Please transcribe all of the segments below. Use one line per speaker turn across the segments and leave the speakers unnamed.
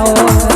માતાઈ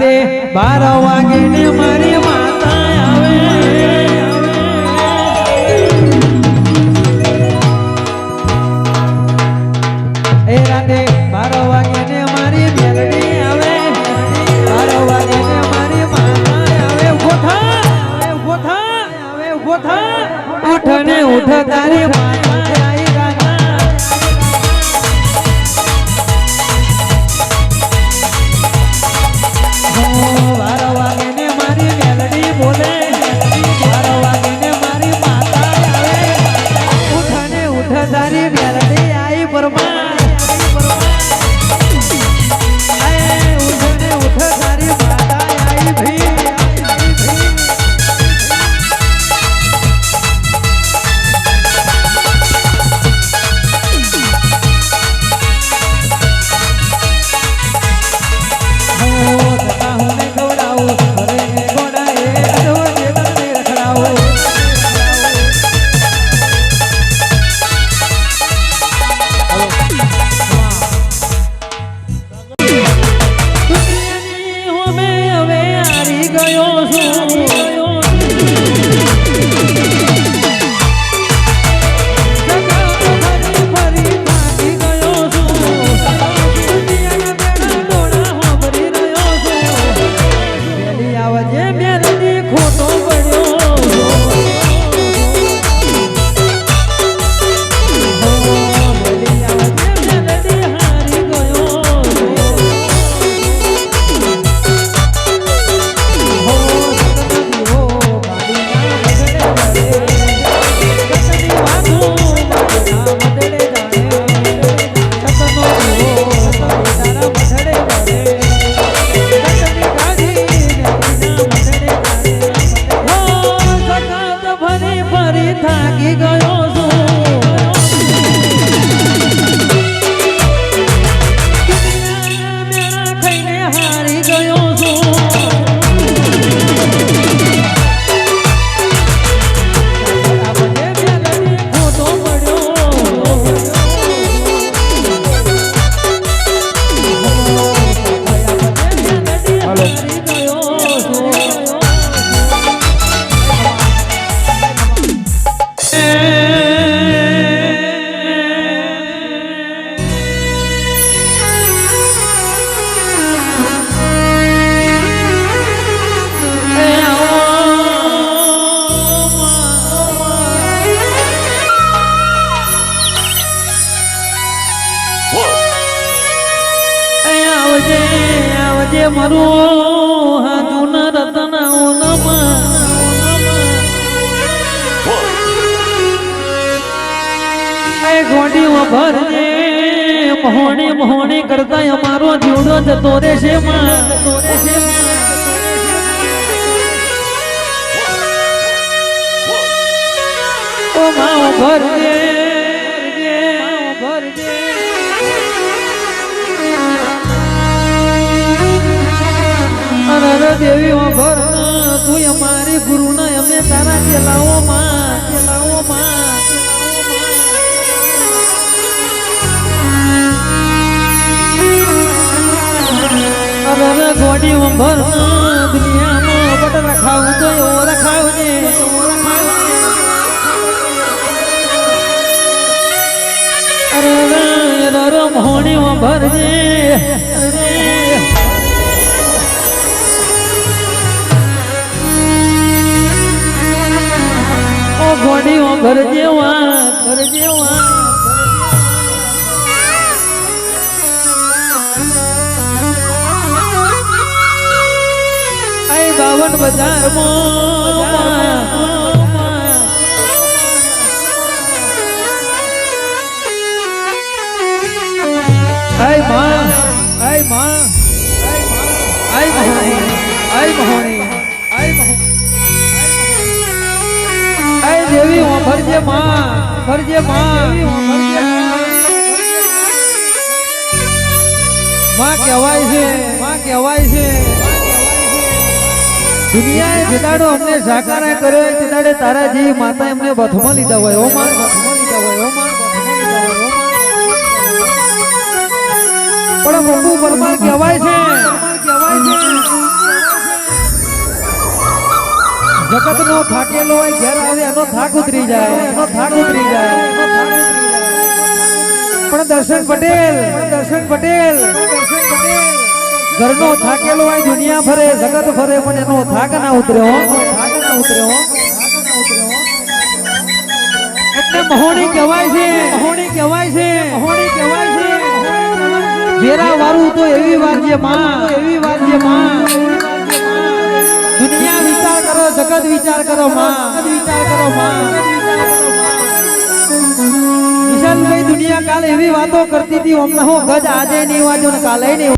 રાતે બાર વાગે ને મારી માતા આવે. એ રાતે બાર વાગે ને મારી મેલડી આવે. બાર વાગે ને મારી માતા આવે. ગોઠા આવે ઊભો થા આવે ઊભો થા. ઉઠ ને ઉઠ તારી માતા. મારું હા જૂના રતન ગોડીઓ ભરજે, મહોણી મહોણી કરતા અમારો જીવડો જતો રહેશે માં. ભરજે ભરજે. દેવી ઓ તું અમારી ગુરુના અમે તારા કેલાઓ માં અરર ગોડી ઓ દુનિયામાં બટ રખાવું તો એવો રખાવજે મોહણી ઓ ભરજે. ભરજે વા ભરજે વા આય બાવન બજારમાં આયમાં આયમાં આય મહોણી આય મહોણી ભરજે માં ભરજે માં માં કહેવાય છે, માં કહેવાય છે. દુનિયાએ જેદાડો અમને સાકારા કર્યો હોય દાડે તારા જેવી માતા એમને બથમાં લીધા હોય. ઓ બથમાં લીધા હોય, ઓ માં બથમાં લીધા હોય, ઓ માં. પણ મોટું પરમાર કહેવાય છે કહેવાય છે. જગત નો થાકેલો હોય ઘેર આવે એનો થાક ઉતરી જાય, એનો થાક ઉતરી જાય. પણ દર્શન પટેલ દર્શન પટેલ દર્શન પટેલ ઘરનો થાકેલો હોય દુનિયા ફરે જગત ફરે પણ એનો થાક ના ઉતર્યો થાક ના ઉતર્યો એટલે મહોણી કહેવાય છે, મહોણી કહેવાય છે, મહોણી કહેવાય છે. વેરા વારું તો એવી વાત છે માં એવી વાર છે માં જગત વિચાર કરો માં વિચાર કરો માં. વિશાલભાઈ દુનિયા કાલે એવી વાતો કરતી હતી હમણાં હું ગજ આજે નહીં વાંચો ને કાલે નહીં